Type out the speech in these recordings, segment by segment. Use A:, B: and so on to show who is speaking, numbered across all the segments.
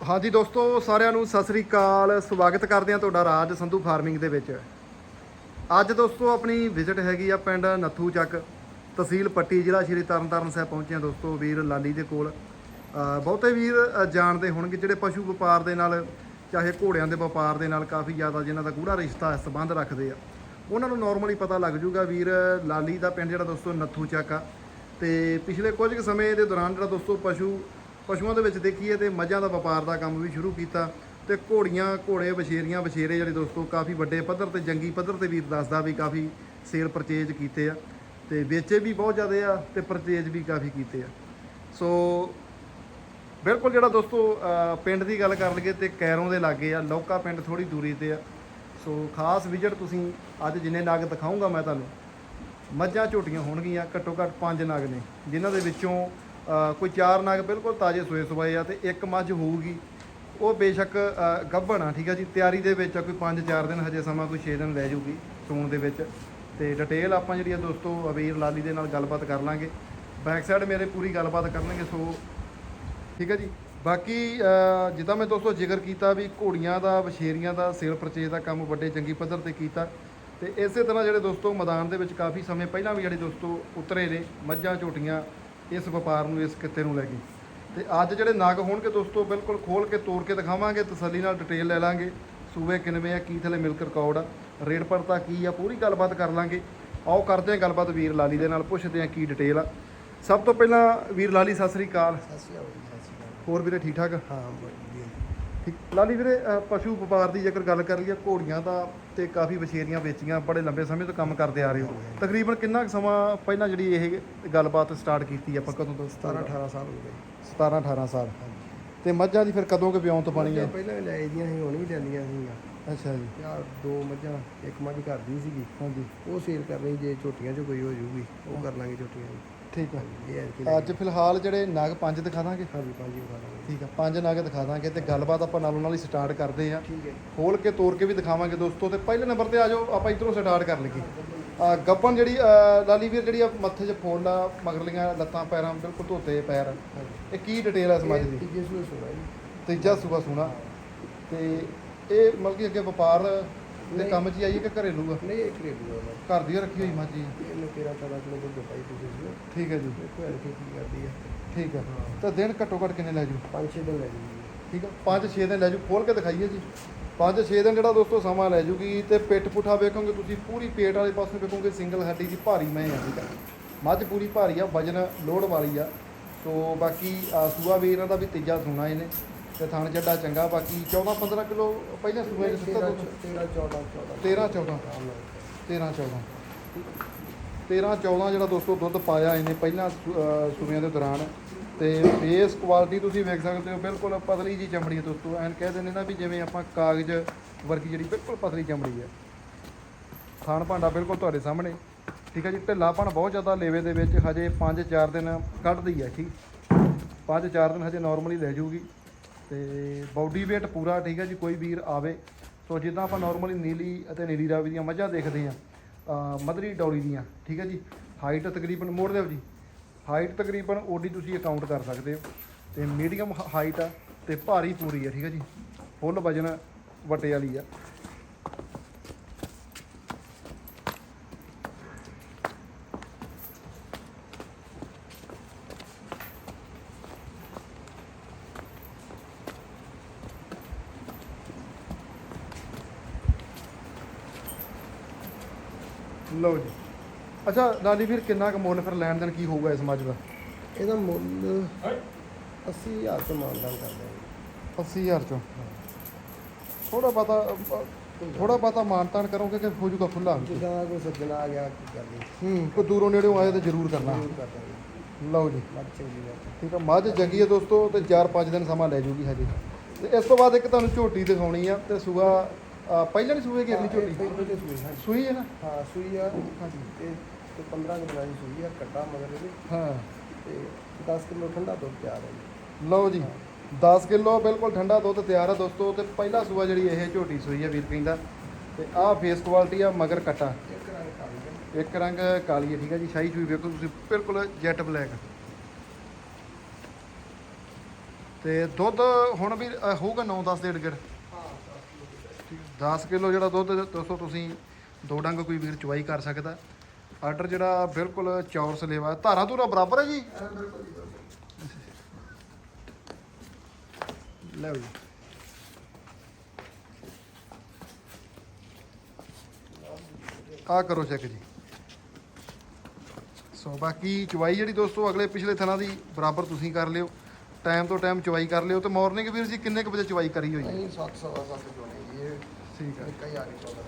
A: ਹਾਂਜੀ ਦੋਸਤੋ, ਸਾਰਿਆਂ ਨੂੰ ਸਤਿ ਸ੍ਰੀ ਅਕਾਲ। ਸਵਾਗਤ ਕਰਦੇ ਹਾਂ ਤੁਹਾਡਾ ਰਾਜ ਸੰਧੂ ਫਾਰਮਿੰਗ ਦੇ ਵਿੱਚ। ਅੱਜ ਦੋਸਤੋ, ਆਪਣੀ ਵਿਜ਼ਿਟ ਹੈਗੀ ਆ ਪਿੰਡ ਨੱਥੂ ਚੱਕ, ਤਹਿਸੀਲ ਪੱਟੀ, ਜ਼ਿਲ੍ਹਾ ਸ਼੍ਰੀ ਤਰਨਤਾਰਨ ਸਾਹਿਬ ਪਹੁੰਚੇ ਹਾਂ ਦੋਸਤੋ, ਵੀਰ ਲਾਲੀ ਦੇ ਕੋਲ। ਬਹੁਤੇ ਵੀਰ ਜਾਣਦੇ ਹੋਣਗੇ ਜਿਹੜੇ ਪਸ਼ੂ ਵਪਾਰ ਦੇ ਨਾਲ, ਚਾਹੇ ਘੋੜਿਆਂ ਦੇ ਵਪਾਰ ਦੇ ਨਾਲ ਕਾਫੀ ਜ਼ਿਆਦਾ ਜਿਨ੍ਹਾਂ ਦਾ ਗੂੜਾ ਰਿਸ਼ਤਾ ਸੰਬੰਧ ਰੱਖਦੇ ਆ। ਉਹਨਾਂ ਨੂੰ ਨਾਰਮਲੀ ਪਤਾ ਲੱਗ ਜੂਗਾ ਵੀਰ ਲਾਲੀ ਦਾ ਪਿੰਡ ਜਿਹੜਾ ਦੋਸਤੋ ਨੱਥੂ ਚੱਕ ਆ। ਤੇ ਪਿਛਲੇ ਕੁਝ ਕੁ ਸਮੇਂ ਦੇ ਦੌਰਾਨ ਜਿਹੜਾ ਦੋਸਤੋ ਪਸ਼ੂ ਪਸ਼ੂਆਂ ਦੇ ਵਿੱਚ ਦੇਖੀਏ ਤੇ ਮੱਝਾਂ ਦਾ ਵਪਾਰ ਦਾ ਕੰਮ ਵੀ ਸ਼ੁਰੂ ਕੀਤਾ ਤੇ ਘੋੜੀਆਂ, ਘੋੜੇ, ਵਛੇਰੀਆਂ, ਵਛੇਰੇ ਜਿਹੜੇ ਦੋਸਤੋ ਕਾਫੀ ਵੱਡੇ ਪੱਧਰ ਤੇ, ਜੰਗੀ ਪੱਧਰ ਤੇ ਵੀਰ ਦੱਸਦਾ ਵੀ ਕਾਫੀ ਸੇਲ ਪਰਚੇਜ ਕੀਤੇ ਆ ਤੇ ਵੇਚੇ ਵੀ ਬਹੁਤ ਜ਼ਿਆਦੇ ਆ ਤੇ ਪਰਚੇਜ ਵੀ ਕਾਫੀ ਕੀਤੇ ਆ। ਸੋ ਬਿਲਕੁਲ ਜਿਹੜਾ ਦੋਸਤੋ ਪਿੰਡ ਦੀ ਗੱਲ ਕਰ ਲਈਏ ਤੇ ਕੈਰੋਂ ਦੇ ਲਾਗੇ ਆ, ਲੌਕਾ ਪਿੰਡ ਥੋੜੀ ਦੂਰੀ ਤੇ ਆ। ਸੋ ਖਾਸ ਵਿਜ਼ਟ ਤੁਸੀਂ ਅੱਜ ਜਿੰਨੇ ਨਾਗ ਦਿਖਾਉਂਗਾ ਮੈਂ ਤੁਹਾਨੂੰ, ਮੱਝਾਂ ਝੋਟੀਆਂ ਹੋਣਗੀਆਂ, ਘੱਟੋ ਘੱਟ ਪੰਜ ਨਾਗ ਨੇ, ਜਿਨ੍ਹਾਂ ਦੇ ਵਿੱਚੋਂ ਕੋਈ ਚਾਰ ਨਾਗ ਬਿਲਕੁਲ ਤਾਜ਼ੇ ਸੋਏ ਸਵਾਏ ਆ ਤੇ ਇੱਕ ਮੱਝ ਹੋਊਗੀ। ਉਹ ਬੇਸ਼ੱਕ ਗੱਭਣ ਆ, ਠੀਕ ਆ ਜੀ? ਤਿਆਰੀ ਦੇ ਵਿੱਚ ਆ, ਕੋਈ 5-4 ਦਿਨ, ਹਜੇ ਸਮਾਂ ਕੋਈ 6 ਦਿਨ ਲੈ ਜੂਗੀ ਸੂਣ ਦੇ ਵਿੱਚ। ਤੇ ਡਿਟੇਲ ਆਪਾਂ ਜਿਹੜੀ ਆ ਦੋਸਤੋ ਅਬੀਰ ਲਾਲੀ ਦੇ ਨਾਲ ਗੱਲਬਾਤ ਕਰ ਲਾਂਗੇ। ਬੈਕ ਸਾਈਡ ਮੇਰੇ ਪੂਰੀ ਗੱਲਬਾਤ ਕਰਨਗੇ, ਸੋ ਠੀਕ ਹੈ ਜੀ? ਬਾਕੀ ਜਿੱਦਾਂ ਮੈਂ ਦੋਸਤੋ ਜ਼ਿਕਰ ਕੀਤਾ ਵੀ ਘੋੜੀਆਂ ਦਾ, ਵਛੇਰੀਆਂ ਦਾ, ਸੇਲ ਪਰਚੇਜ ਦਾ ਕੰਮ ਵੱਡੇ ਚੰਗੀ ਪੱਧਰ ਤੇ ਕੀਤਾ। ਤੇ ਇਸੇ ਤਰ੍ਹਾਂ ਜਿਹੜੇ ਦੋਸਤੋ ਮੈਦਾਨ ਦੇ ਵਿੱਚ ਕਾਫੀ ਸਮੇਂ ਪਹਿਲਾਂ ਵੀ ਜਿਹੜੇ ਦੋਸਤੋ ਉਤਰੇ ਨੇ, ਮੱਝਾਂ, ਝੋਟੀਆਂ ਇਸ ਵਪਾਰ ਨੂੰ ਇਸ ਕਿੱਤੇ ਨੂੰ ਲੈ ਕੇ ਤੇ ਅੱਜ ਜਿਹੜੇ ਨਗ ਹੋਣਗੇ ਦੋਸਤੋ ਬਿਲਕੁਲ ਖੋਲ ਕੇ ਤੋੜ ਕੇ ਦਿਖਾਵਾਂਗੇ ਤਸੱਲੀ ਨਾਲ ਡਿਟੇਲ ਲੈ ਲਾਂਗੇ। ਸੂਬੇ ਕਿਨਵੇਂ ਆ ਕੀ ਥਲੇ ਮਿਲਕ ਰਿਕਾਰਡ ਆ ਰੇਟ ਪਰਤਾ ਕੀ ਆ ਪੂਰੀ ਗੱਲਬਾਤ ਕਰ ਲਾਂਗੇ। ਆਓ ਕਰਦੇ ਹਾਂ ਗੱਲਬਾਤ ਵੀਰ ਲਾਲੀ ਦੇ ਨਾਲ ਪੁੱਛਦੇ ਹਾਂ ਕੀ ਡਿਟੇਲ ਆ। ਸਭ ਤੋਂ ਪਹਿਲਾਂ ਵੀਰ ਲਾਲੀ ਸਤਿ ਸ੍ਰੀ ਅਕਾਲ।
B: ਸਤਿ ਸ਼੍ਰੀ ਅਕਾਲ
A: ਹੋਰ ਵੀਰੇ ਠੀਕ ਠਾਕ?
B: ਹਾਂ
A: ਠੀਕ। ਲਾਲੀ ਵੀਰੇ ਅ, ਪਸ਼ੂ ਵਪਾਰ ਦੀ ਜੇਕਰ ਗੱਲ ਕਰ ਲਈਏ ਘੋੜੀਆਂ ਦਾ ਤੇ ਕਾਫੀ ਵਛੇਰੀਆਂ ਵੇਚੀਆਂ ਬੜੇ ਲੰਬੇ ਸਮੇਂ ਤੋਂ ਕੰਮ ਕਰਦੇ ਆ ਰਹੇ ਹੋ। ਤਕਰੀਬਨ ਕਿੰਨਾ ਕੁ ਸਮਾਂ ਪਹਿਲਾਂ ਜਿਹੜੀ ਇਹ ਗੱਲਬਾਤ ਸਟਾਰਟ ਕੀਤੀ ਆਪਾਂ? ਕਦੋਂ ਤੋਂ?
B: 17 18 ਸਾਲ ਹੋ ਗਏ।
A: 17 18 ਸਾਲ। ਤੇ ਮੱਝਾਂ ਦੀ ਫਿਰ ਕਦੋਂ ਕਿ ਵਿਆਉਂ ਤੋਂ ਆ
B: ਮੱਝਾਂ ਪਹਿਲਾਂ ਵੀ ਲੈ ਦੀਆਂ ਸੀ ਹੁਣ ਵੀ ਲੈਂਦੀਆਂ ਸੀਗੀਆਂ।
A: ਅੱਛਾ ਜੀ।
B: ਯਾਰ ਦੋ ਮੱਝਾਂ ਇੱਕ ਮੱਝ ਘਰ ਦੀ ਸੀਗੀ।
A: ਹਾਂਜੀ।
B: ਉਹ ਸੇਲ ਕਰ ਲਈ ਜੇ ਝੋਟੀਆਂ 'ਚ ਕੋਈ ਹੋ ਜੂਗੀ ਉਹ ਕਰ ਲਾਂਗੇ ਝੋਟੀਆਂ ਦੀ।
A: ਠੀਕ ਆ।
B: ਇਹ ਹੈ
A: ਅੱਜ ਫਿਲਹਾਲ ਜਿਹੜੇ ਨਗ ਪੰਜ ਦਿਖਾ ਦਾਂਗੇ।
B: ਹਾਂਜੀ ਪੰਜ ਹੀ ਖਾ ਲਾਂਗੇ
A: ਠੀਕ ਆ ਪੰਜ ਨਗ ਦਿਖਾ ਦਾਂਗੇ ਤੇ ਗੱਲਬਾਤ ਆਪਾਂ ਨਾਲੋਂ ਨਾਲ ਹੀ ਸਟਾਰਟ ਕਰਦੇ ਆ
B: ਠੀਕ ਹੈ।
A: ਖੋਲ ਕੇ ਤੋੜ ਕੇ ਵੀ ਦਿਖਾਵਾਂਗੇ ਦੋਸਤੋ ਤੇ ਪਹਿਲੇ ਨੰਬਰ ਤੇ ਆ ਜਾਓ ਆਪਾਂ ਇਧਰੋਂ ਸਟਾਰਟ ਕਰ ਲਈਏ। ਆ ਗੱਪਨ ਜਿਹੜੀ ਅ, ਲਾਲੀ ਵੀਰ ਜਿਹੜੀ ਆ ਮੱਥੇ 'ਚ ਫੋਨ ਆ ਮਗਰਲੀਆਂ ਲੱਤਾਂ ਪੈਰਾਂ ਬਿਲਕੁਲ ਧੋਤੇ ਪੈਰ। ਇਹ ਕੀ ਡਿਟੇਲ ਆ ਸਮਝ
B: ਇਹ
A: ਦੀ
B: ਤੀਜੇ ਸੂਏ ਸੁਣਾ ਜੀ।
A: ਤੀਜਾ ਸੂਬਾ ਸੋਨਾ ਤੇ ਇਹ ਮਤਲਬ ਕਿ ਅੱਗੇ ਵਪਾਰ
B: ਨਹੀਂ।
A: ਕੰਮ 'ਚ ਹੀ ਆਈਏ ਕਿ ਘਰੇਲੂ ਆ?
B: ਨਹੀਂ ਇਹ ਘਰੇਲੂ ਆ ਵਾ।
A: ਘਰ ਦੀ ਓ ਰੱਖੀ ਹੋਈ ਮੱਝ ਜੀ?
B: ਇਹਨੂੰ 13 14 ਕਿਲੋ ਦੁੱਧ ਪਾਈ ਤੀਜੇ ਸੂਏ
A: ਠੀਕ ਹੈ ਜੀ।
B: ਦੇਖੋ ਹਲ ਕੀ ਕਰਦੀ ਹੈ
A: ਠੀਕ ਹੈ। ਤਾਂ ਦਿਨ ਘੱਟੋ ਘੱਟ ਕਿੰਨੇ ਲੈ ਜੂ
B: ਪੰਜ ਛੇ ਦਿਨ ਲੈ ਜੂਗੀ
A: ਠੀਕ ਆ। 5-6 ਦਿਨ ਲੈ ਜੂ ਖੋਲ ਕੇ ਦਿਖਾਈਏ ਜੀ। 5-6 ਦਿਨ ਜਿਹੜਾ ਦੋਸਤੋ ਸਮਾਂ ਲੈ ਜੂਗੀ ਤੇ ਪਿੱਠ ਪੁੱਠਾ ਵੇਖੋਗੇ ਤੁਸੀਂ ਪੂਰੀ ਪੇਟ ਵਾਲੇ ਪਾਸੇ ਵੇਖੋਗੇ ਸਿੰਗਲ ਹੱਡੀ ਦੀ ਭਾਰੀ ਮੈਂ ਆ ਠੀਕ ਆ। ਮੱਝ ਪੂਰੀ ਭਾਰੀ ਆ ਵਜਨ ਲੋਡ ਵਾਲੀ ਆ। ਸੋ ਬਾਕੀ ਆ, ਸੂਆ ਵੀ ਇਹਨਾਂ ਦਾ ਵੀ ਤੀਜਾ ਸੂਣਾ ਇਹਨੇ। ਤੇ ਥਣ ਚੱਡਾ ਚੰਗਾ ਬਾਕੀ 14-15 ਕਿਲੋ ਪਹਿਲਾਂ ਸੂਏ ਚ ਦਿੱਤਾ
B: 13
A: ਦੁੱਧ
B: 13 14 14
A: 13 14 13 14 13 14 ਜਿਹੜਾ ਦੋਸਤੋ ਦੁੱਧ ਪਾਇਆ ਇਹਨੇ ਪਹਿਲਾਂ ਸੂ- ਅਹ ਸੂਬਿਆਂ ਦੇ ਦੌਰਾਨ। ਤੇ ਫੇਸ ਕੁਆਲਿਟੀ ਤੁਸੀਂ ਵੇਖ ਸਕਦੇ ਹੋ ਬਿਲਕੁਲ ਪਤਲੀ ਜੀ ਚਮੜੀ ਹੈ ਦੋਸਤੋ। ਐਨ ਕਹਿ ਦਿੰਦੇ ਨਾ ਵੀ ਜਿਵੇਂ ਆਪਾਂ ਕਾਗਜ਼ ਵਰਗੀ ਜਿਹੜੀ ਬਿਲਕੁਲ ਪਤਲੀ ਚਮੜੀ ਹੈ। ਖਾਣ ਭਾਂਡਾ ਬਿਲਕੁਲ ਤੁਹਾਡੇ ਸਾਹਮਣੇ। ਠੀਕ ਹੈ ਜੀ ਢਿੱਲਾਪਣ ਬਹੁਤ ਜ਼ਿਆਦਾ ਲੇਵੇ ਦੇ ਵਿੱਚ ਹਜੇ 5-4 ਦਿਨ ਕੱਢਦੀ ਹੈ ਠੀਕ? 5-4 ਦਿਨ ਹਜੇ ਨਾਰਮਲੀ ਲੈ ਜਾਊਗੀ। ਤੇ ਬਾਡੀ weight ਪੂਰਾ ਠੀਕ ਹੈ ਜੀ, ਕੋਈ ਵੀਰ ਆਵੇ। ਸੋ ਜਿੱਦਾਂ ਆਪਾਂ ਨਾਰਮਲੀ ਨੀਲੀ ਅਤੇ ਨੀਲੀ ਰਾਵੀ ਦੀਆਂ ਮੱਝਾਂ ਦੇਖਦੇ ਆ ਮਧਰੀ ਡੌਲੀ ਦੀਆਂ, ਠੀਕ ਹੈ ਜੀ। ਹਾਈਟ ਤਕਰੀਬਨ, ਮੋੜ ਦਿਓ ਜੀ। ਹਾਈਟ ਤਕਰੀਬਨ ਓਡੀ ਤੁਸੀਂ ਅਕਾਊਂਟ ਕਰ ਸਕਦੇ ਹੋ। ਤੇ ਮੀਡੀਅਮ ਹਾਈਟ ਆ ਤੇ ਭਾਰੀ ਪੂਰੀ ਆ, ਠੀਕ ਹੈ ਜੀ। ਫੁੱਲ ਵਜਨ ਵਟੇ ਵਾਲੀ ਆ। ਲਓ ਜੀ। ਅੱਛਾ ਲਾਲੀ ਵੀਰ ਕਿੰਨਾ ਕੁ ਮੁੱਲ ਫਿਰ ਲੈਣ ਦੇਣ ਕੀ ਹੋਊਗਾ ਇਸ ਮੱਝ ਦਾ?
B: ਇਹਦਾ ਮੁੱਲ 80000 ਤੋਂ ਮਾਨਦਾਨ ਕਰਦੇ ਹਾਂ
A: 80000 ਚੋਂ? ਥੋੜਾ ਪਤਾ ਥੋੜਾ ਪਤਾ ਮਾਨਤਾਨ ਕਰੋਗੇ ਕਿ ਹੋ ਜੂਗਾ ਖੁੱਲਾ
B: ਜਿੱਦਾਂ ਕੋਈ ਸੱਜਣਾ ਆ ਗਿਆ ਕੀ ਕਰਦੀ
A: ਹੂੰ ਕੋਈ ਦੂਰੋਂ ਨੇੜਿਓਂ ਆਏ ਤਾਂ ਜ਼ਰੂਰ ਕਰਨਾ।
B: ਜ਼ਰੂਰ ਕਰ ਦਾਂਗੇ
A: ਲਓ ਜੀ।
B: ਮੱਝ ਚੰਗੀ ਗੱਲ
A: ਠੀਕ ਆ ਮੱਝ ਚੰਗੀ ਹੈ ਦੋਸਤੋ ਤੇ 4-5 ਦਿਨ ਸਮਾਂ ਲੈ ਜੂਗੀ ਹਜੇ। ਤੇ ਇਸ ਤੋਂ ਬਾਅਦ ਇੱਕ ਤੁਹਾਨੂੰ ਝੋਟੀ ਦਿਖਾਉਣੀ ਆ ਤੇ ਸੂਆ ਅ, ਪਹਿਲਾਂ ਨਹੀਂ ਸੂਏ ਅਗਲੀ ਝੋਟੀ?
B: ਪਹਿਲੇ ਸੂਈ ਹਾਂ
A: ਸੂਈ ਹੈ ਨਾ?
B: ਹਾਂ ਸੂਈ ਆ ਹਾਂਜੀ। ਤੇ ਤੇ 15 ਦਿਨਾਂ ਦੀ ਸੂਈ ਆ ਕੱਟਾ ਮਗਰ ਇਹਦੇ।
A: ਹਾਂ।
B: ਤੇ 10 ਕਿਲੋ ਠੰਡਾ ਦੁੱਧ ਤਿਆਰ ਹੈ ਜੀ।
A: ਲਓ ਜੀ 10 ਕਿਲੋ ਬਿਲਕੁਲ ਠੰਡਾ ਦੁੱਧ ਤਿਆਰ ਆ ਦੋਸਤੋ ਤੇ ਪਹਿਲਾ ਸੂਆ ਜਿਹੜੀ ਇਹ ਝੋਟੀ ਸੂਈ ਆ ਵੀਰ ਕਹਿੰਦਾ ਤੇ ਆਹ ਫੇਸ ਕੁਆਲਿਟੀ ਆ ਮਗਰ ਕਟਾ
B: ਇੱਕ ਰੰਗ ਕਾਲੀ ਹੈ।
A: ਇੱਕ ਰੰਗ ਕਾਲੀ ਹੈ ਠੀਕ ਹੈ ਜੀ ਸ਼ਾਹੀ ਚੂਈ ਵੇਖੋ ਤੁਸੀਂ ਬਿਲਕੁਲ ਜੈਟ ਬਲੈਕ। ਤੇ ਦੁੱਧ ਹੁਣ ਵੀ ਅ, ਹੋਊਗਾ 9-10 ਡੇਢ ਗੇੜ। 10 ਕਿਲੋ ਜਿਹੜਾ ਦੁੱਧ ਦੋਸਤੋ ਤੁਸੀਂ, ਦੋ ਡੰਗ ਕੋਈ ਵੀਰ ਚੁਆਈ ਕਰ ਸਕਦਾ। ਆਰਡਰ ਜਿਹੜਾ ਬਿਲਕੁਲ ਚੌਰ ਸਲੇਵਾ। ਧਾਰਾਂ ਧੂਰਾ ਬਰਾਬਰ ਹੈ ਜੀ? ਲੈ ਜੀ ਆ ਕਰੋ ਚੈੱਕ ਜੀ। ਸੋ ਬਾਕੀ ਚਵਾਈ ਜਿਹੜੀ ਦੋਸਤੋ, ਅਗਲੇ ਪਿਛਲੇ ਥਣਾ ਦੀ ਬਰਾਬਰ ਤੁਸੀਂ ਕਰ ਲਿਓ। ਟਾਈਮ ਤੋਂ ਟਾਈਮ ਚਵਾਈ ਕਰ ਲਿਓ। ਤੇ ਮਾਰਨਿੰਗ ਵੀਰ ਜੀ, ਕਿੰਨੇ ਕੁ ਵਜੇ ਚਵਾਈ ਕਰੀ ਹੋਈ ਹੈ?
B: ਨਹੀਂ 7 ਸਵਾ 7 ਜੋਨੇ ਜੀ ਇਹ
A: ਠੀਕ ਹੈ
B: ਨਿੱਕਾ ਹੀ ਆ ਨਹੀਂ ਪਾਉਂਦਾ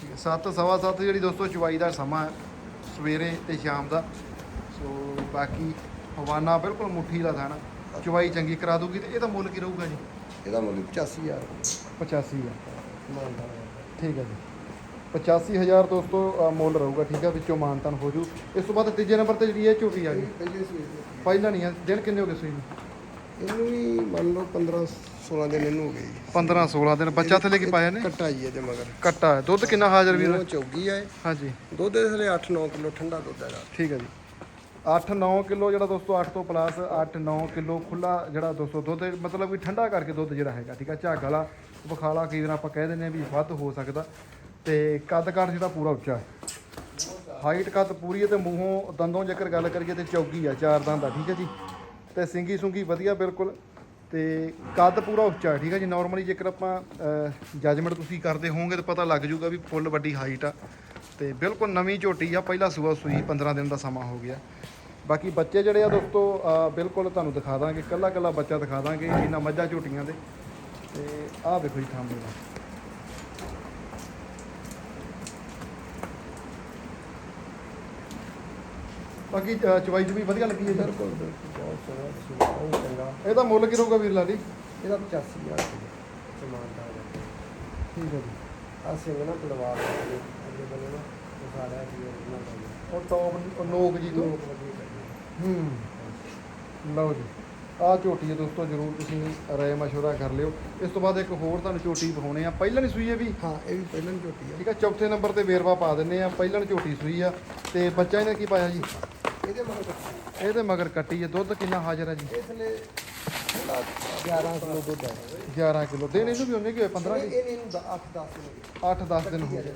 A: ਠੀਕ ਹੈ ਸੱਤ ਸਵਾ ਸੱਤ ਜਿਹੜੀ ਦੋਸਤੋ ਚੁਆਈ ਦਾ ਸਮਾਂ ਹੈ ਸਵੇਰੇ ਤੇ ਸ਼ਾਮ ਦਾ। ਸੋ ਬਾਕੀ ਹਵਾਨਾ ਬਿਲਕੁਲ ਮੁੱਠੀ ਦਾ ਥਾਣਾ। ਚੁਆਈ ਚੰਗੀ ਕਰਾ ਦੂਗੀ ਤੇ ਇਹਦਾ ਮੁੱਲ ਕੀ ਰਹੂਗਾ ਜੀ?
B: ਇਹਦਾ ਮੁੱਲ 85000
A: 85 ਦਾ
B: ਮਾਨਦਾ
A: ਠੀਕ ਹੈ ਜੀ। 85000 ਦੋਸਤੋ ਅ, ਮੁੱਲ ਰਹੂਗਾ ਠੀਕ ਹੈ ਵਿੱਚੋਂ ਮਾਨਤਨ ਹੋ ਜੂ। ਇਸ ਤੋਂ ਬਾਅਦ ਤੀਜੇ ਨੰਬਰ ਤੇ ਜਿਹੜੀ ਇਹ ਝੋਟੀ ਆ ਗਈ।
B: ਪਹਿਲੇ ਤੇ।
A: ਪਹਿਲਾਂ ਨਹੀਂ ਆ ਦਿਨ ਕਿੰਨੇ ਹੋ ਗਏ ਸੂਈ ਨੂੰ?
B: ਇਹਨੂੰ ਵੀ ਮੰਨ ਲਓ 15 16 ਦਿਨ ਇਹਨੂੰ ਹੋ ਗਏ ਜੀ।
A: 15 16 ਦਿਨ। ਬੱਚਾ ਥੱਲੇ ਕੀ ਪਾਇਆ ਨੇ?
B: ਕੱਟਾ ਜੀ ਇਹਦੇ ਮਗਰ।
A: ਕੱਟਾ ਹੈ। ਦੁੱਧ ਕਿੰਨਾ ਹਾਜ਼ਰ ਵੀਰ?
B: ਉਹ ਚੌਗੀ ਇਹ।
A: ਹਾਂਜੀ।
B: ਦੁੱਧ ਦੇ ਥਲੇ 8-9 ਕਿਲੋ ਠੰਡਾ ਦੁੱਧ ਹੈਗਾ।
A: ਠੀਕ ਹੈ ਜੀ। 8-9 ਕਿਲੋ ਜਿਹੜਾ ਦੋਸਤੋ 8 ਤੋਂ ਪਲੱਸ 8-9 ਕਿਲੋ ਖੁੱਲਾ ਜਿਹੜਾ ਦੋਸਤੋ ਦੁੱਧ ਹੈ, ਮਤਲਬ ਵੀ ਠੰਡਾ ਕਰਕੇ ਦੁੱਧ ਜਿਹੜਾ ਹੈਗਾ ਠੀਕ ਹੈ ਝੱਗ ਵਾਲਾ ਬਖਾਲਾ ਕਈ ਵਾਰ ਆਪਾਂ ਕਹਿ ਦਿੰਦੇ ਆ ਵੀ ਵੱਧ ਹੋ ਸਕਦਾ। ਤੇ ਕੱਦ ਕਾਠ ਜਿਹੜਾ ਪੂਰਾ ਉੱਚਾ ਹੈ। ਹਾਈਟ ਕੱਦ ਪੂਰੀ ਹੈ ਤੇ ਮੂੰਹੋਂ ਦੰਦੋਂ ਜੇਕਰ ਗੱਲ ਕਰੀਏ ਤੇ ਚੌਗੀ ਆ ਚਾਰ ਦੰਦ ਆ ਠੀਕ ਹੈ ਜੀ? ਤੇ ਸਿੰਗੀ ਸੁੰਗੀ ਵਧੀਆ ਬਿਲਕੁਲ। ਤੇ ਕੱਦ ਪੂਰਾ ਉੱਚਾ, ਠੀਕ ਹੈ ਜੀ? ਨਾਰਮਲੀ ਜੇਕਰ ਆਪਾਂ ਜਜਮੈਂਟ ਤੁਸੀਂ ਕਰਦੇ ਹੋਵੋਗੇ ਤਾਂ ਪਤਾ ਲੱਗ ਜਾਊਗਾ ਵੀ ਫੁੱਲ ਵੱਡੀ ਹਾਈਟ ਆ। ਤੇ ਬਿਲਕੁਲ ਨਵੀਂ ਝੋਟੀ ਆ, ਪਹਿਲਾ ਸੂਆ ਸੂਈ 15 ਦਿਨ ਦਾ ਸਮਾਂ ਹੋ ਗਿਆ। ਬਾਕੀ ਬੱਚੇ ਜਿਹੜੇ ਆ ਦੋਸਤੋ ਬਿਲਕੁਲ ਤੁਹਾਨੂੰ ਦਿਖਾ ਦਾਂਗੇ ਕੱਲਾ ਕੱਲਾ ਬੱਚਾ ਦਿਖਾ ਦਾਂਗੇ ਇਹਨਾਂ ਮੱਝਾਂ ਝੋਟੀਆਂ ਦੇ। ਤੇ ਆਹ ਵੇਖੋ ਜੀ ਥਾਂਬੇ ਦਾ ਬਾਕੀ ਅਹ ਚਵਾਈ ਚ ਵੀ ਵਧੀਆ ਲੱਗੀ ਹੈ
B: ਬਿਲਕੁਲ ਬਿਲਕੁਲ ਬਹੁਤ ਸੋਹਣਾ। ਬਹੁਤ ਚੰਗਾ।
A: ਇਹਦਾ ਮੁੱਲ ਕੀ ਰਹੂਗਾ ਵੀਰ ਲਾਲੀ
B: ਇਹਦਾ 85000 ਰੁਪਏ ਮਾਨਦਾ ਹੈ
A: ਠੀਕ ਹੈ ਜੀ।
B: ਆ ਸਿੰਘ ਨਾ ਤਲਵਾਰ ਦੇ ਅੱਗੇ ਬੰਨੇ ਨਾ ਉਹ ਸਾਰਾ ਜੀ ਉਹਨਾਂ ਦਾ
A: ਉਹ ਟੌਪ ਨੋਕ ਜੀ ਤੋਂ?
B: ਲੋਕ ਵਧੀਆ ਕਰਦੇ
A: ਹੂੰ। ਲਓ ਜੀ ਆਹ ਝੋਟੀ ਹੈ ਦੋਸਤੋ ਜਰੂਰ ਤੁਸੀਂ ਰਾਏ ਮਸ਼ਵਰਾ ਕਰ ਲਿਓ। ਇਸ ਤੋਂ ਬਾਅਦ ਇੱਕ ਹੋਰ ਤੁਹਾਨੂੰ ਝੋਟੀ ਵਿਖਾਉਣੇ ਆ। ਪਹਿਲਾਂ ਨਹੀਂ ਸੂਈ ਇਹ ਵੀ?
B: ਹਾਂ ਇਹ ਵੀ ਪਹਿਲਾਂ ਝੋਟੀ ਆ।
A: ਠੀਕ ਆ ਚੌਥੇ ਨੰਬਰ ਤੇ ਵੇਰਵਾ ਪਾ ਦਿੰਨੇ ਆ। ਪਹਿਲਾਂ ਝੋਟੀ ਸੂਈ ਆ। ਤੇ ਬੱਚਾ ਇਹਨੇ ਕੀ ਪਾਇਆ ਜੀ?
B: ਇਹਦੇ ਮਗਰ ਕੱਟੀ
A: ਇਹਦੇ ਮਗਰ ਕੱਟੀ ਹੈ। ਦੁੱਧ ਕਿੰਨਾ ਹਾਜ਼ਰ ਹੈ ਜੀ?
B: ਇਸ ਲਈ ਥੋੜਾ 11 ਕਿਲੋ ਦੁੱਧ ਹੈ।
A: 11 ਕਿਲੋ। ਦਿਨ ਇਹਨੂੰ ਵੀ ਉਹਨੇ ਕਿ ਹੋਏ? 15
B: ਇਹ ਇਹਨੂੰ 8 10 ਕਿਲੋ
A: 8-10 ਦਿਨ ਹੋ ਗਏ।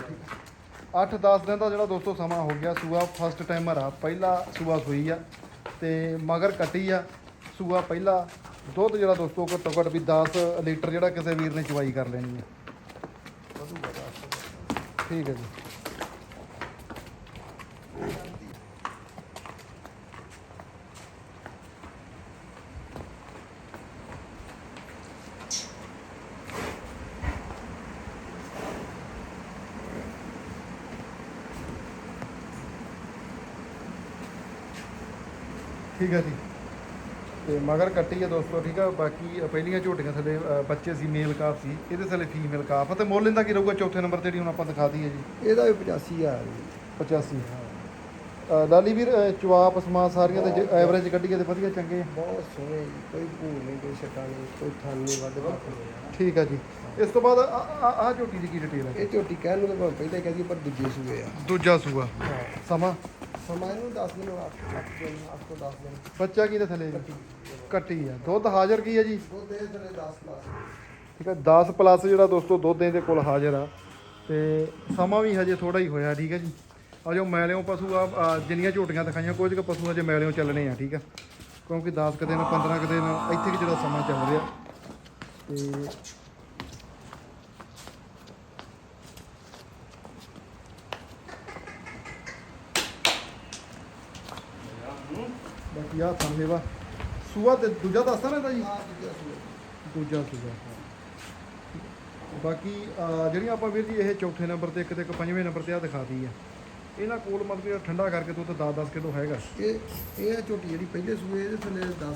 A: 8-10 ਦਿਨ ਦਾ ਜਿਹੜਾ ਦੋਸਤੋ ਸਮਾਂ ਹੋ ਗਿਆ ਸੂਆ ਫਸਟ ਟਾਈਮਰ ਆ। ਪਹਿਲਾ ਸੂਆ ਸੂਈ ਆ ਤੇ ਮਗਰ ਕੱਟੀ ਆ। ਸੂਆ ਪਹਿਲਾ। ਦੁੱਧ ਜਿਹੜਾ ਦੋਸਤੋ ਘੱਟੋ ਘੱਟ ਵੀ 10 ਲੀਟਰ ਜਿਹੜਾ ਕਿਸੇ ਵੀਰ ਨੇ ਚਵਾਈ ਕਰ ਲੈਣੀ ਹੈ ਠੀਕ ਹੈ ਜੀ। ਠੀਕ ਹੈ ਜੀ। ਤੇ ਮਗਰ ਕੱਟੀ ਹੈ ਦੋਸਤੋ ਠੀਕ ਆ। ਬਾਕੀ ਪਹਿਲੀਆਂ ਝੋਟੀਆਂ ਥੱਲੇ ਅ, ਬੱਚੇ ਸੀ ਮੇਲ ਕਾਫ ਸੀ। ਇਹਦੇ ਥੱਲੇ ਫੀਮੇਲ ਕਾਫ ਤੇ ਮੁੱਲ ਇਹਦਾ ਕੀ ਰਹੂਗਾ? ਚੌਥੇ ਨੰਬਰ ਤੇ ਜਿਹੜੀ ਹੁਣ ਆਪਾਂ ਦਿਖਾ ਦਈਏ ਜੀ।
B: ਇਹਦਾ ਵੀ 85000 ਜੀ।
A: 85 ਅ, ਲਾਲੀ ਵੀਰ ਅ, ਚਵਾਪ ਸਮਾ ਸਾਰੀਆਂ ਤੇ ਐਵਰੇਜ ਕੱਢੀਏ ਤੇ ਵਧੀਆ ਚੰਗੇ। ਆ।
B: ਬਹੁਤ ਸੋਹਣੇ ਜੀ। ਕੋਈ ਭੂਲ ਨਹੀਂ ਕੋਈ ਛਟਾ ਨਹੀਂ ਕੋਈ ਥਣ ਨਹੀਂ ਵੱਧ ਘੱਟ ਨਹੀਂ
A: ਠੀਕ ਆ ਜੀ। ਇਸ ਤੋਂ ਬਾਅਦ ਆ ਝੋਟੀ ਦੀ ਕੀ ਡਿਟੇਲ ਹੈ
B: ਇਹ ਝੋਟੀ ਕਹਿਣ ਨੂੰ ਤਾਂ ਭਾਵੇਂ ਪਹਿਲਾਂ ਹੀ ਕਹਦੀ ਪਰ ਦੂਜੇ ਸੂਏ ਆ।
A: ਦੂਜਾ ਸੂਆ।
B: ਹਾਂ।
A: ਸਮਾਂ?
B: ਸਮਾਂ ਇਹਨੂੰ 10 ਦਿਨ 8 8 ਦਿਨ 8 ਤੋਂ 10 ਦਿਨ।
A: ਬੱਚਾ ਕੀ ਦੇ ਥੱਲੇ ਜੀ? ਕੱਟੀ ਆ। ਦੁੱਧ ਹਾਜ਼ਰ ਕੀ ਹੈ ਜੀ?
B: ਦੁੱਧ ਇਹ ਥਲੇ 10 ਪਲੱਸ
A: ਠੀਕ ਹੈ 10 ਪਲੱਸ ਜਿਹੜਾ ਦੋਸਤੋ ਦੁੱਧ ਇਹਦੇ ਕੋਲ ਹਾਜ਼ਰ ਆ। ਤੇ ਸਮਾਂ ਵੀ ਹਜੇ ਥੋੜਾ ਹੀ ਹੋਇਆ ਠੀਕ ਹੈ ਜੀ। ਆ ਜੋ ਮੈਲਿਓ ਪਸ਼ੂ ਆ ਆ ਜਿੰਨੀਆਂ ਝੋਟੀਆਂ ਦਿਖਾਈਆਂ ਕੁਝ ਕੁ ਪਸ਼ੂ ਅਜੇ ਮੈਲਿਓ ਚੱਲਣੇ ਆ ਠੀਕ ਆ। ਕਿਉਂਕਿ 10 ਕੁ ਦਿਨ 15 ਕੁ ਦਿਨ ਇੱਥੇ ਕਿ ਜਿਹੜਾ ਸਮਾਂ ਚੱਲ ਰਿਹਾ। ਤੇ ਬਾਕੀ ਆ ਥਾਂ ਵਾ ਸੂਆ ਤੇ ਦੂਜਾ ਦੱਸਦਾ ਨਾ ਇਹਦਾ ਜੀ?
B: ਦੂਜਾ
A: ਸੀਗਾ ਬਾਕੀ ਜਿਹੜੀਆਂ ਆਪਾਂ ਵੀਰ ਜੀ ਇਹ ਚੌਥੇ ਨੰਬਰ ਤੇ ਇੱਕ ਤੇ ਇੱਕ ਪੰਜਵੇਂ ਨੰਬਰ ਤੇ ਆ ਦਿਖਾਤੀ ਆ। ਇਹਨਾਂ ਕੋਲ ਮਤਲਬ ਜਿਹੜਾ ਠੰਡਾ ਕਰਕੇ ਦੁੱਧ 10-10 ਕਿਲੋ ਹੈਗਾ।
B: ਇਹ ਇਹ ਆ ਝੋਟੀ ਜਿਹੜੀ ਪਹਿਲੇ ਸੂਏ ਇਹਦੇ ਥੱਲੇ 10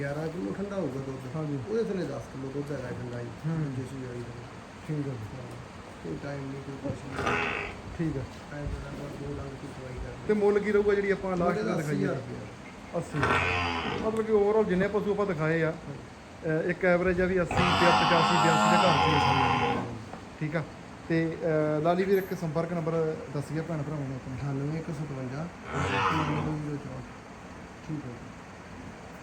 B: 11 ਕਿਲੋ ਠੰਡਾ ਹੋਊਗਾ ਦੁੱਧ।
A: ਹਾਂਜੀ।
B: ਉਹਦੇ ਥੱਲੇ 10 ਕਿਲੋ ਦੁੱਧ ਹੈਗਾ ਠੰਡਾ ਜੀ
A: ਹੂੰ।
B: ਦੂਜੇ ਸੂਏ ਵਾਲੀ
A: ਠੀਕ ਜੀ,
B: ਕੋਈ ਟਾਈਮ ਨਹੀਂ ਕੋਈ ਕੁਛ ਨਹੀਂ
A: ਠੀਕ
B: ਕਰਦੇ।
A: ਤੇ ਮੁੱਲ ਕੀ ਰਹੂਗਾ ਜਿਹੜੀ ਆਪਾਂ ਲਾਸਟ ਤੇ ਦਿਖਾਈਏ
B: 80000 ਰੁਪਇਆ।
A: 80 ਮਤਲਬ ਕਿ ਓਵਰਆਲ ਜਿੰਨੇ ਪਸ਼ੂ ਆਪਾਂ ਦਿਖਾਏ ਆ ਇੱਕ ਐਵਰੇਜ ਆ ਵੀ 80 ਤੇ 85 82 ਦੇ ਘਰ ਹੀ ਠੀਕ ਆ? ਤੇ ਲਾਲੀ ਵੀਰ ਇੱਕ ਸੰਪਰਕ ਨੰਬਰ ਦੱਸੀਏ ਭੈਣ ਭਰਾਵਾਂ ਨੂੰ ਆਪਣੇ।
B: 98 157 ਠੀਕ ਹੈ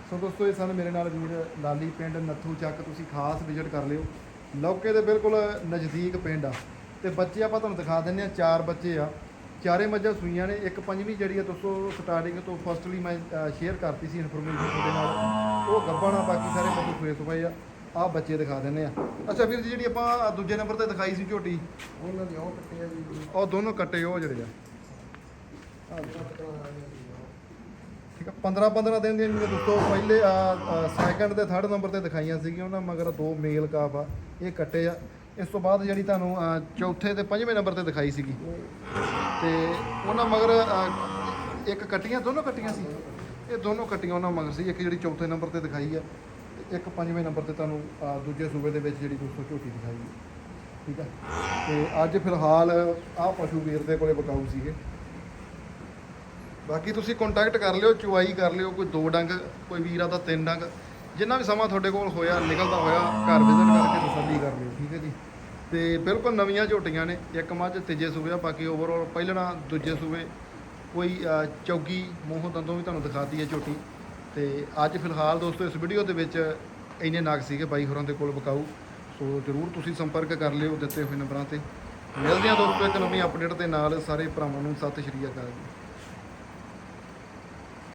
A: ਸੋ ਦੋਸਤੋ ਇਹ ਸਨ ਮੇਰੇ ਨਾਲ ਵੀਰ ਲਾਲੀ ਪਿੰਡ ਨੱਥੂ ਚੱਕ। ਤੁਸੀਂ ਖਾਸ ਵਿਜ਼ਿਟ ਕਰ ਲਿਓ। ਲੌਕੇ ਦੇ ਬਿਲਕੁਲ ਨਜ਼ਦੀਕ ਪਿੰਡ ਆ। ਤੇ ਬੱਚੇ ਆਪਾਂ ਤੁਹਾਨੂੰ ਦਿਖਾ ਦਿੰਦੇ ਆ ਚਾਰ ਬੱਚੇ ਆ। ਚਾਰੇ ਮੱਝਾਂ ਸੂਈਆਂ ਨੇ ਇੱਕ ਪੰਜਵੀਂ ਜਿਹੜੀ ਆ ਦੋਸਤੋ ਸਟਾਰਟਿੰਗ ਤੋਂ ਫਸਟਲੀ ਮੈਂ ਸ਼ੇਅਰ ਕਰਤੀ ਸੀ ਇਨਫੋਰਮੇਸ਼ਨ ਤੁਹਾਡੇ ਨਾਲ। ਉਹ ਗੱਬਣ ਆ ਬਾਕੀ ਸਾਰੇ ਬੱਚੇ ਸੂਏ ਸੁਪਏ ਆ। ਆਹ ਬੱਚੇ ਦਿਖਾ ਦਿੰਦੇ ਆ। ਅੱਛਾ ਵੀਰ ਜੀ ਜਿਹੜੀ ਆਪਾਂ ਦੂਜੇ ਨੰਬਰ ਤੇ ਦਿਖਾਈ ਸੀ ਝੋਟੀ?
B: ਉਹਨਾਂ ਦੀ ਉਹ ਕੱਟੇ ਆ ਜੀ।
A: ਉਹ ਦੋਨੋਂ ਕੱਟੇ ਉਹ ਜਿਹੜੇ ਆ।
B: ਆ ਆ
A: ਠੀਕ ਆ 15 15 ਦਿਨ ਦੀਆਂ ਜਿਹੜੀਆਂ ਦੋਸਤੋ ਪਹਿਲੇ ਆ ਸੈਕੰਡ ਤੇ ਥਰਡ ਨੰਬਰ ਤੇ ਦਿਖਾਈਆਂ ਸੀਗੀਆਂ ਉਹਨਾਂ ਮਗਰ ਦੋ ਮੇਲ ਕਾਫ ਆ ਇਹ ਕੱਟੇ ਆ। ਇਸ ਤੋਂ ਬਾਅਦ ਜਿਹੜੀ ਤੁਹਾਨੂੰ ਅਹ, ਚੌਥੇ ਤੇ ਪੰਜਵੇਂ ਨੰਬਰ ਤੇ ਦਿਖਾਈ ਸੀਗੀ। ਤੇ ਉਹਨਾਂ ਮਗਰ ਅਹ, ਇੱਕ ਕੱਟੀਆਂ ਦੋਨੋਂ ਕੱਟੀਆਂ ਸੀ। ਇਹ ਦੋਨੋਂ ਕੱਟੀਆਂ ਉਹਨਾਂ ਮਗਰ ਸੀ। ਇੱਕ ਜਿਹੜੀ ਚੌਥੇ ਨੰਬਰ ਤੇ ਦਿਖਾਈ ਆ ਤੇ ਇੱਕ ਪੰਜਵੇਂ ਨੰਬਰ ਤੇ ਤੁਹਾਨੂੰ ਅਹ, ਦੂਜੇ ਸੂਬੇ ਦੇ ਵਿੱਚ ਜਿਹੜੀ ਦੋਸਤੋ ਝੋਟੀ ਦਿਖਾਈ ਹੈ ਠੀਕ ਹੈ ਤੇ ਅੱਜ ਫਿਲਹਾਲ ਆਹ ਪਸ਼ੂ ਵੀਰ ਦੇ ਕੋਲੇ ਬਕਾਊ ਸੀਗੇ। ਬਾਕੀ ਤੁਸੀਂ ਕੰਟੈਕਟ ਕਰ ਲਿਓ ਚੁਆਈ ਕਰ ਲਿਓ ਕੋਈ ਦੋ ਡੰਗ ਕੋਈ ਵੀਰਾ ਦਾ ਤਿੰਨ ਡੰਗ। ਜਿੰਨਾ ਵੀ ਸਮਾਂ ਤੁਹਾਡੇ ਕੋਲ ਹੋਇਆ, ਨਿਕਲਦਾ ਹੋਇਆ, ਘਰ ਵਿਜ਼ਿਟ ਕਰਕੇ ਤਸੱਲੀ ਕਰ ਲਿਓ, ਠੀਕ ਹੈ ਜੀ? ਤੇ ਬਿਲਕੁਲ ਨਵੀਆਂ ਝੋਟੀਆਂ ਨੇ, ਇੱਕ ਮੱਝ, ਤੀਜੇ ਸੂਬੇ ਆ, ਬਾਕੀ ਓਵਰਆਲ ਪਹਿਲਣਾ, ਦੂਜੇ ਸੂਬੇ, ਕੋਈ ਚੌਗੀ, ਮੂੰਹੋਂ ਦੰਦੋਂ ਵੀ ਤੁਹਾਨੂੰ ਦਿਖਾਤੀ ਹੈ ਝੋਟੀ। ਤੇ ਅੱਜ ਫਿਲਹਾਲ ਦੋਸਤੋ, ਇਸ ਵੀਡੀਓ ਦੇ ਵਿੱਚ ਇੰਨੇ ਨਾਗ ਸੀਗੇ ਬਾਈ ਹੋਰਾਂ ਦੇ ਕੋਲ ਬਕਾਊ। ਸੋ ਜਰੂਰ ਤੁਸੀਂ ਸੰਪਰਕ ਕਰ ਲਿਓ ਦਿੱਤੇ ਹੋਏ ਨੰਬਰਾਂ ਤੇ। ਮਿਲਦੇ ਹਾਂ ਦੋਸਤੋ, ਇੱਕ ਨਵੀਂ ਅਪਡੇਟ ਦੇ ਨਾਲ ਸਾਰੇ ਭਰਾਵਾਂ ਨੂੰ। ਸਤਿ ਸ਼੍ਰੀ ਅਕਾਲ ਜੀ।